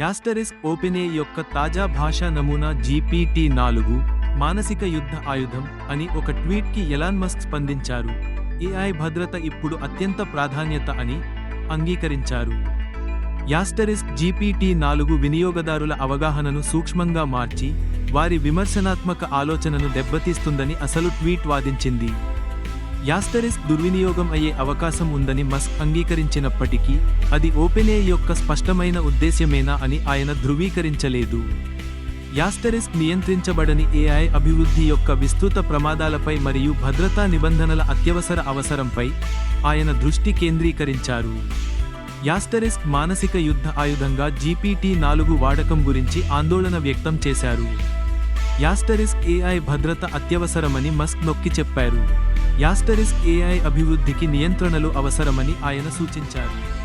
Asterisk ఓపెనే యొక్క తాజా భాషా నమూనా జీపీటీ నాలుగు మానసిక యుద్ధ ఆయుధం అని ఒక ట్వీట్కి ఎలాన్ మస్క్ స్పందించారు. ఏఐ భద్రత ఇప్పుడు అత్యంత ప్రాధాన్యత అని అంగీకరించారు. యాస్టరిస్క్ జీపీటీ నాలుగు వినియోగదారుల అవగాహనను సూక్ష్మంగా మార్చి వారి విమర్శనాత్మక ఆలోచనను దెబ్బతీస్తుందని అసలు ట్వీట్ వాదించింది. యాస్టరిస్క్ దుర్వినియోగం అయ్యే అవకాశం ఉందని మస్క్ అంగీకరించినప్పటికీ అది ఓపెనే యొక్క స్పష్టమైన ఉద్దేశ్యమేనా అని ఆయన ధృవీకరించలేదు. యాస్టరిస్క్ నియంత్రించబడని ఏఐ అభివృద్ధి యొక్క విస్తృత ప్రమాదాలపై మరియు భద్రతా నిబంధనల అత్యవసర అవసరంపై ఆయన దృష్టి కేంద్రీకరించారు. యాస్టరిస్క్ మానసిక యుద్ధ ఆయుధంగా జీపీటీ నాలుగు వాడకం గురించి ఆందోళన వ్యక్తం చేశారు. యాస్టరిస్క్ ఏఐ భద్రత అత్యవసరమని మస్క్ నొక్కి చెప్పారు. యాస్టరిస్క్ ఏఐ అభివృద్ధికి నియంత్రణలు అవసరమని ఆయన సూచించారు.